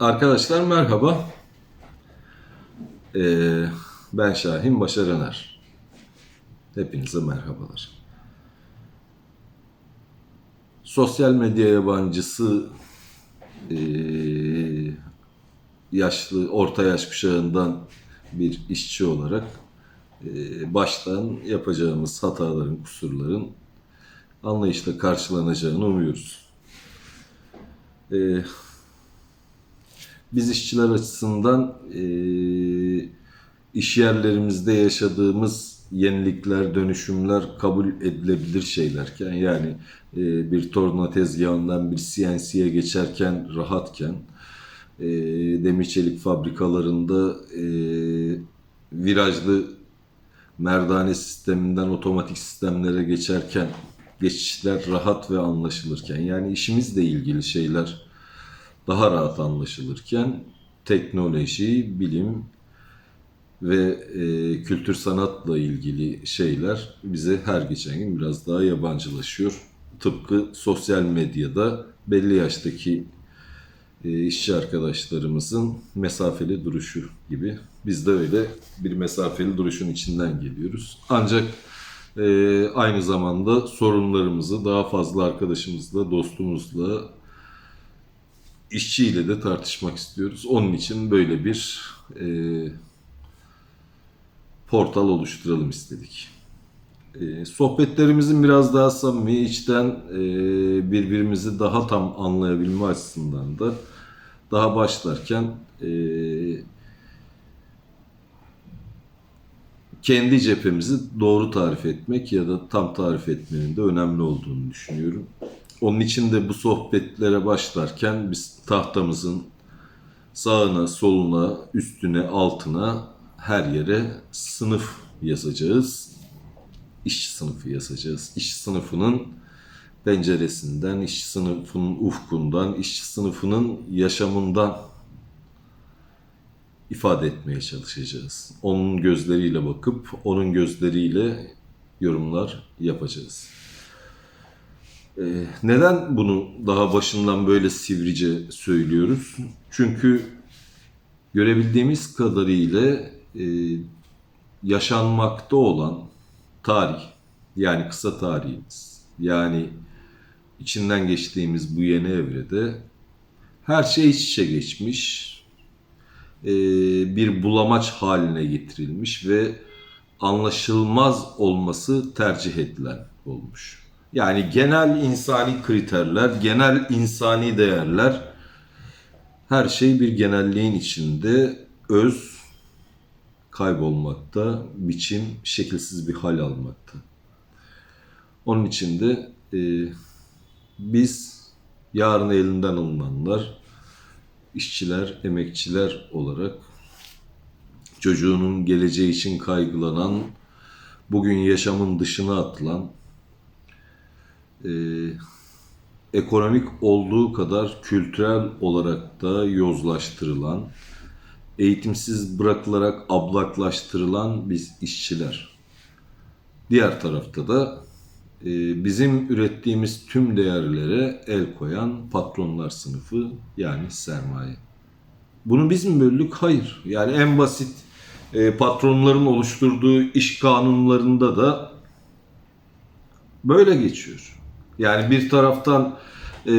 Arkadaşlar merhaba. Ee, ben Şahin Başaraner. Hepinize merhabalar. Sosyal medya yabancısı ee, yaşlı, orta yaş kuşağından bir işçi olarak ee, baştan yapacağımız hataların, kusurların anlayışla karşılanacağını umuyoruz. Ee, biz işçiler açısından e, iş yerlerimizde yaşadığımız yenilikler, dönüşümler kabul edilebilir şeylerken yani e, bir torna tezgahından bir CNC'ye geçerken rahatken e, demir çelik fabrikalarında e, virajlı merdane sisteminden otomatik sistemlere geçerken geçişler rahat ve anlaşılırken yani işimizle ilgili şeyler daha rahat anlaşılırken teknoloji, bilim ve e, kültür sanatla ilgili şeyler bize her geçen gün biraz daha yabancılaşıyor. Tıpkı sosyal medyada belli yaştaki e, işçi arkadaşlarımızın mesafeli duruşu gibi. Biz de öyle bir mesafeli duruşun içinden geliyoruz. Ancak e, aynı zamanda sorunlarımızı daha fazla arkadaşımızla, dostumuzla, işçiyle de tartışmak istiyoruz. Onun için böyle bir e, portal oluşturalım istedik. E, sohbetlerimizin biraz daha samimi, içten e, birbirimizi daha tam anlayabilme açısından da daha başlarken e, kendi cephemizi doğru tarif etmek ya da tam tarif etmenin de önemli olduğunu düşünüyorum. Onun için de bu sohbetlere başlarken biz tahtamızın sağına, soluna, üstüne, altına her yere sınıf yazacağız. İşçi sınıfı yazacağız. İşçi sınıfının penceresinden, işçi sınıfının ufkundan, işçi sınıfının yaşamından ifade etmeye çalışacağız. Onun gözleriyle bakıp onun gözleriyle yorumlar yapacağız. Ee, neden bunu daha başından böyle sivrice söylüyoruz? Çünkü görebildiğimiz kadarıyla e, yaşanmakta olan tarih, yani kısa tarihimiz, yani içinden geçtiğimiz bu yeni evrede her şey iç içe geçmiş, e, bir bulamaç haline getirilmiş ve anlaşılmaz olması tercih edilen olmuş. Yani genel insani kriterler, genel insani değerler her şey bir genelliğin içinde öz kaybolmakta, biçim şekilsiz bir hal almakta. Onun için de e, biz yarın elinden alınanlar, işçiler, emekçiler olarak çocuğunun geleceği için kaygılanan, bugün yaşamın dışına atılan, e, ekonomik olduğu kadar kültürel olarak da yozlaştırılan, eğitimsiz bırakılarak ablaklaştırılan biz işçiler. Diğer tarafta da e, bizim ürettiğimiz tüm değerlere el koyan patronlar sınıfı yani sermaye. Bunu biz mi böldük? Hayır. Yani en basit e, patronların oluşturduğu iş kanunlarında da böyle geçiyor. Yani bir taraftan e,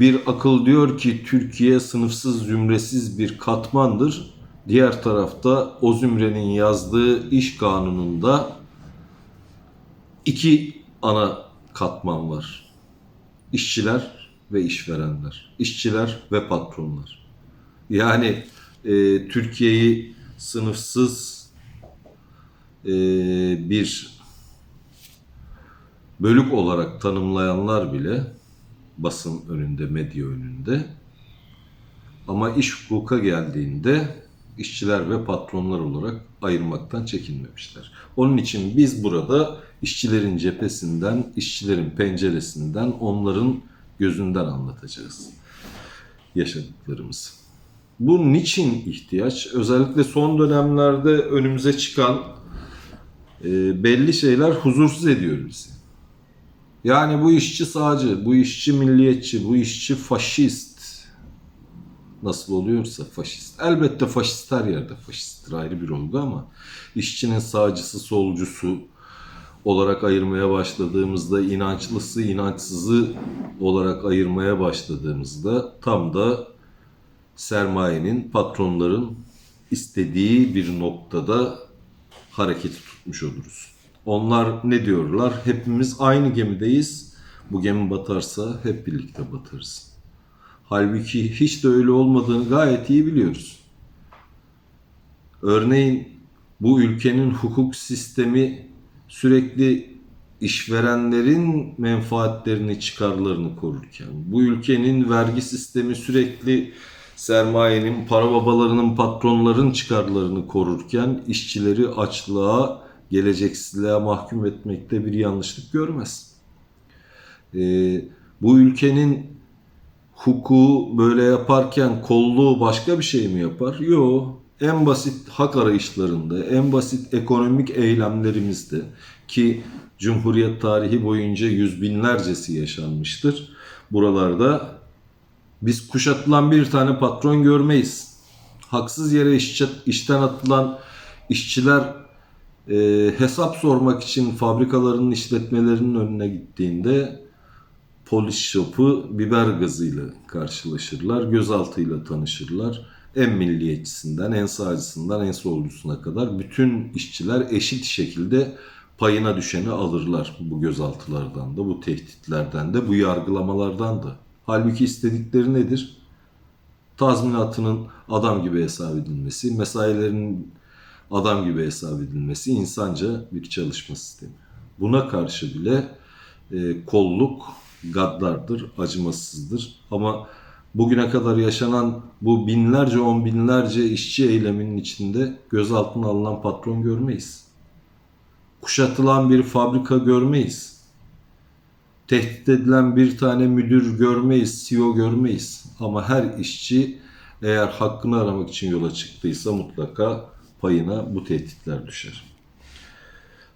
bir akıl diyor ki Türkiye sınıfsız zümresiz bir katmandır. Diğer tarafta o zümrenin yazdığı iş kanununda iki ana katman var. İşçiler ve işverenler. İşçiler ve patronlar. Yani e, Türkiye'yi sınıfsız e, bir bölük olarak tanımlayanlar bile basın önünde, medya önünde ama iş hukuka geldiğinde işçiler ve patronlar olarak ayırmaktan çekinmemişler. Onun için biz burada işçilerin cephesinden, işçilerin penceresinden, onların gözünden anlatacağız yaşadıklarımızı. Bu niçin ihtiyaç? Özellikle son dönemlerde önümüze çıkan e, belli şeyler huzursuz ediyor bizi. Yani bu işçi sağcı, bu işçi milliyetçi, bu işçi faşist nasıl oluyorsa faşist. Elbette faşist her yerde faşisttir ayrı bir olgu ama işçinin sağcısı solcusu olarak ayırmaya başladığımızda inançlısı inançsızı olarak ayırmaya başladığımızda tam da sermayenin patronların istediği bir noktada hareketi tutmuş oluruz. Onlar ne diyorlar? Hepimiz aynı gemideyiz. Bu gemi batarsa hep birlikte batarız. Halbuki hiç de öyle olmadığını gayet iyi biliyoruz. Örneğin bu ülkenin hukuk sistemi sürekli işverenlerin menfaatlerini, çıkarlarını korurken, bu ülkenin vergi sistemi sürekli sermayenin, para babalarının, patronların çıkarlarını korurken işçileri açlığa, geleceksizliğe mahkum etmekte bir yanlışlık görmez. Ee, bu ülkenin hukuku böyle yaparken kolluğu başka bir şey mi yapar? Yok. En basit hak arayışlarında, en basit ekonomik eylemlerimizde ki Cumhuriyet tarihi boyunca yüz binlercesi yaşanmıştır. Buralarda biz kuşatılan bir tane patron görmeyiz. Haksız yere işçi, işten atılan işçiler e, hesap sormak için fabrikaların işletmelerinin önüne gittiğinde polis shop'u biber gazıyla karşılaşırlar. Gözaltıyla tanışırlar. En milliyetçisinden, en sağcısından, en solcusuna kadar bütün işçiler eşit şekilde payına düşeni alırlar bu gözaltılardan da, bu tehditlerden de, bu yargılamalardan da. Halbuki istedikleri nedir? Tazminatının adam gibi hesap edilmesi, mesailerinin adam gibi hesap edilmesi insanca bir çalışma sistemi. Buna karşı bile e, kolluk gaddardır, acımasızdır. Ama bugüne kadar yaşanan bu binlerce, on binlerce işçi eyleminin içinde gözaltına alınan patron görmeyiz. Kuşatılan bir fabrika görmeyiz. Tehdit edilen bir tane müdür görmeyiz, CEO görmeyiz. Ama her işçi eğer hakkını aramak için yola çıktıysa mutlaka payına bu tehditler düşer.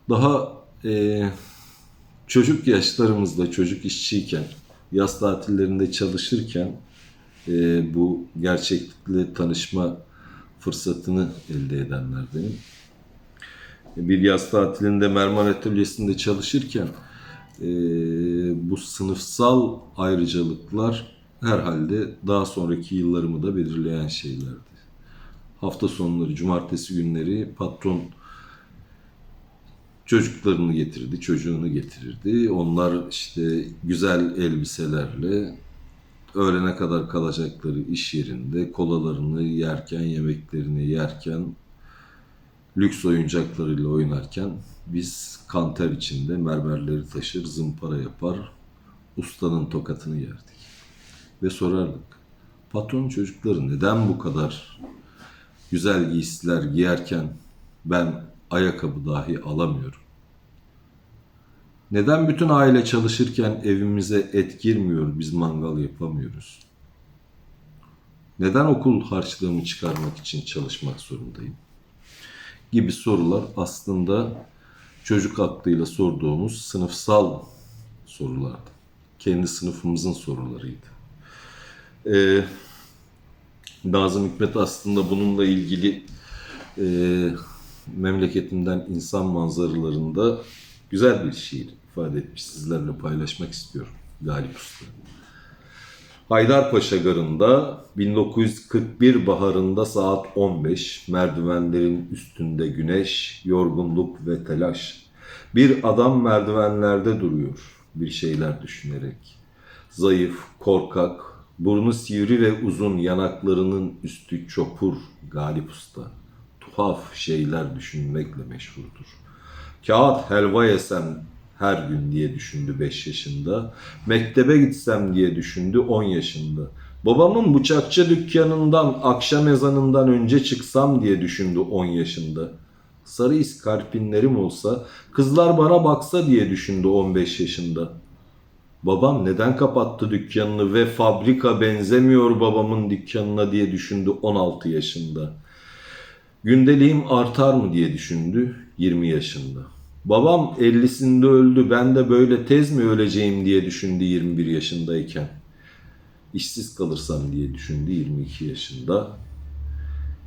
Daha e, çocuk yaşlarımızda, çocuk işçiyken, yaz tatillerinde çalışırken e, bu gerçeklikle tanışma fırsatını elde edenlerdenim. Bir yaz tatilinde mermer atölyesinde çalışırken e, bu sınıfsal ayrıcalıklar herhalde daha sonraki yıllarımı da belirleyen şeylerdi. Hafta sonları, cumartesi günleri patron çocuklarını getirdi, çocuğunu getirirdi. Onlar işte güzel elbiselerle öğlene kadar kalacakları iş yerinde kolalarını yerken, yemeklerini yerken, lüks oyuncaklarıyla oynarken biz kanter içinde mermerleri taşır, zımpara yapar, ustanın tokatını yerdik. Ve sorardık, patron çocukları neden bu kadar güzel giysiler giyerken ben ayakkabı dahi alamıyorum. Neden bütün aile çalışırken evimize et girmiyor, biz mangal yapamıyoruz? Neden okul harçlığımı çıkarmak için çalışmak zorundayım? Gibi sorular aslında çocuk aklıyla sorduğumuz sınıfsal sorulardı. Kendi sınıfımızın sorularıydı. Ee, Nazım Hikmet aslında bununla ilgili e, memleketimden insan manzaralarında güzel bir şiir ifade etmiş. Sizlerle paylaşmak istiyorum Galip Usta. Haydarpaşa Garı'nda 1941 baharında saat 15 merdivenlerin üstünde güneş, yorgunluk ve telaş. Bir adam merdivenlerde duruyor bir şeyler düşünerek. Zayıf, korkak, burnu sivri ve uzun yanaklarının üstü çopur Galip Usta tuhaf şeyler düşünmekle meşhurdur. Kağıt helva yesem her gün diye düşündü 5 yaşında. Mektebe gitsem diye düşündü 10 yaşında. Babamın bıçakçı dükkanından akşam ezanından önce çıksam diye düşündü 10 yaşında. Sarı iskarpinlerim olsa, kızlar bana baksa diye düşündü 15 yaşında. Babam neden kapattı dükkanını ve fabrika benzemiyor babamın dükkanına diye düşündü 16 yaşında. Gündeliğim artar mı diye düşündü 20 yaşında. Babam 50'sinde öldü ben de böyle tez mi öleceğim diye düşündü 21 yaşındayken. İşsiz kalırsam diye düşündü 22 yaşında.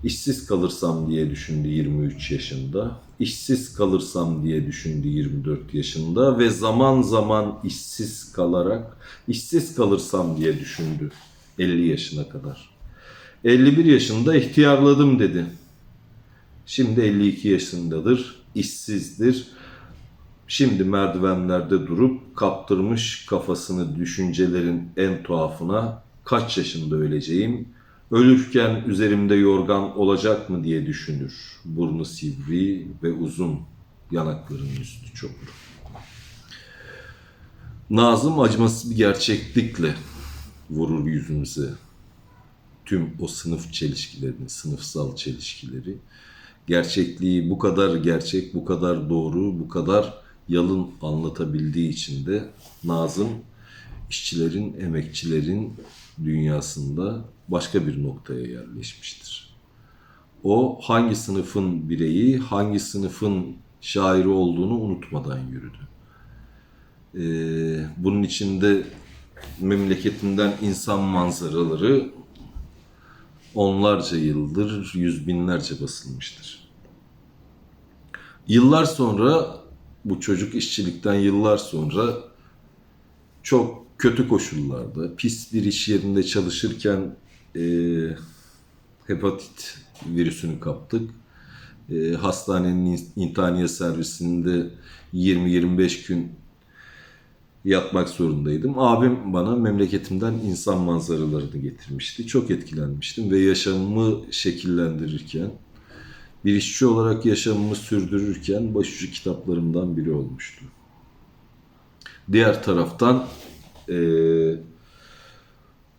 İşsiz kalırsam diye düşündü 23 yaşında. İşsiz kalırsam diye düşündü 24 yaşında ve zaman zaman işsiz kalarak işsiz kalırsam diye düşündü 50 yaşına kadar. 51 yaşında ihtiyarladım dedi. Şimdi 52 yaşındadır, işsizdir. Şimdi merdivenlerde durup kaptırmış kafasını düşüncelerin en tuhafına kaç yaşında öleceğim, ölürken üzerimde yorgan olacak mı diye düşünür. Burnu sivri ve uzun, yanaklarının üstü çopur. Nazım acımasız bir gerçeklikle vurur yüzümüze tüm o sınıf çelişkilerini, sınıfsal çelişkileri. Gerçekliği bu kadar gerçek, bu kadar doğru, bu kadar yalın anlatabildiği için de Nazım işçilerin, emekçilerin dünyasında başka bir noktaya yerleşmiştir. O hangi sınıfın bireyi, hangi sınıfın şairi olduğunu unutmadan yürüdü. Ee, bunun içinde memleketinden insan manzaraları onlarca yıldır, yüz binlerce basılmıştır. Yıllar sonra, bu çocuk işçilikten yıllar sonra çok kötü koşullarda, pis bir iş yerinde çalışırken e, hepatit virüsünü kaptık. E, hastanenin intihaniye servisinde 20-25 gün yatmak zorundaydım. Abim bana memleketimden insan manzaralarını getirmişti. Çok etkilenmiştim ve yaşamımı şekillendirirken, bir işçi olarak yaşamımı sürdürürken başucu kitaplarımdan biri olmuştu. Diğer taraftan eee,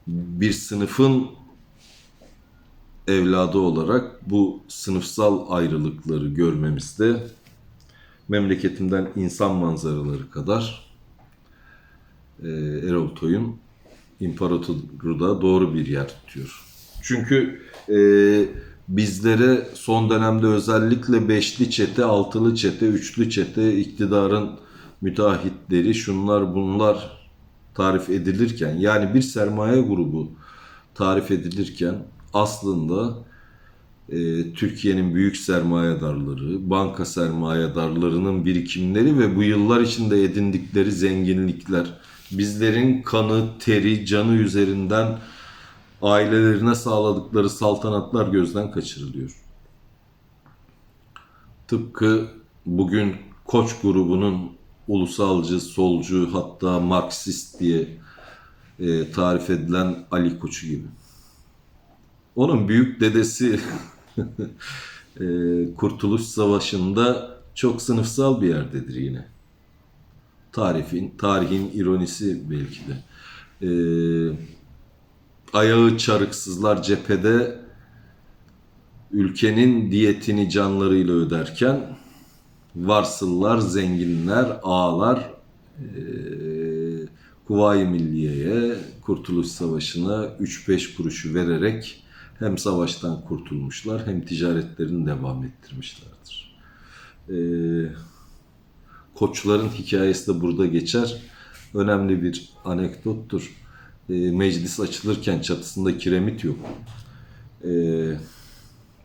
bir sınıfın evladı olarak bu sınıfsal ayrılıkları görmemizde memleketimden insan manzaraları kadar e, Erol Toy'un İmparatoru da doğru bir yer tutuyor. Çünkü e, bizlere son dönemde özellikle beşli çete, altılı çete, üçlü çete, iktidarın müteahhitleri, şunlar bunlar tarif edilirken, yani bir sermaye grubu tarif edilirken aslında e, Türkiye'nin büyük sermayedarları, banka sermayedarlarının birikimleri ve bu yıllar içinde edindikleri zenginlikler, bizlerin kanı, teri, canı üzerinden ailelerine sağladıkları saltanatlar gözden kaçırılıyor. Tıpkı bugün Koç grubunun ulusalcı, solcu hatta Marksist diye e, tarif edilen Ali Koç'u gibi. Onun büyük dedesi e, Kurtuluş Savaşı'nda çok sınıfsal bir yerdedir yine. Tarifin, tarihin ironisi belki de. E, ayağı çarıksızlar cephede ülkenin diyetini canlarıyla öderken varsıllar, zenginler, ağalar e, Kuvayi Milliye'ye Kurtuluş Savaşı'na 3-5 kuruşu vererek hem savaştan kurtulmuşlar hem ticaretlerini devam ettirmişlerdir. Ee, koçların hikayesi de burada geçer. Önemli bir anekdottur. Ee, meclis açılırken çatısında kiremit yok. Ee,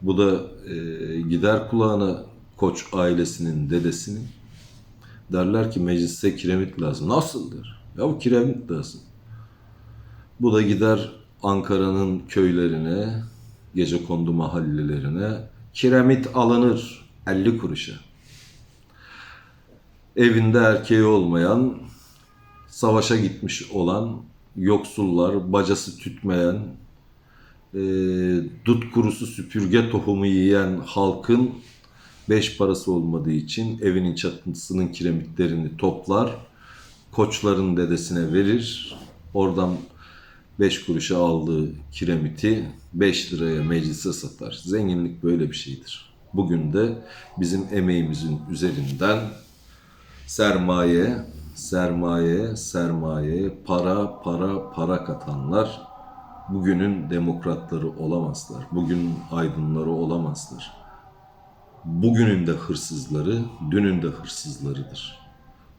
bu da e, gider kulağına koç ailesinin dedesinin. Derler ki meclise kiremit lazım. Nasıl der? Ya bu kiremit lazım. Bu da gider Ankara'nın köylerine, gece kondu mahallelerine kiremit alınır 50 kuruşa. Evinde erkeği olmayan, savaşa gitmiş olan yoksullar, bacası tütmeyen, e, dut kurusu süpürge tohumu yiyen halkın beş parası olmadığı için evinin çatısının kiremitlerini toplar, koçların dedesine verir. Oradan 5 kuruşa aldığı kiremiti 5 liraya meclise satar. Zenginlik böyle bir şeydir. Bugün de bizim emeğimizin üzerinden sermaye, sermaye, sermaye, para, para, para katanlar bugünün demokratları olamazlar. Bugünün aydınları olamazlar. Bugünün de hırsızları, dünün de hırsızlarıdır.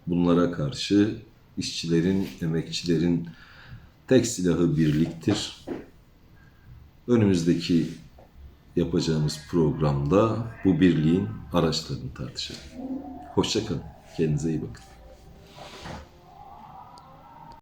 Bunlara karşı işçilerin, emekçilerin Tek silahı birliktir. Önümüzdeki yapacağımız programda bu birliğin araçlarını tartışalım. Hoşçakalın. Kendinize iyi bakın.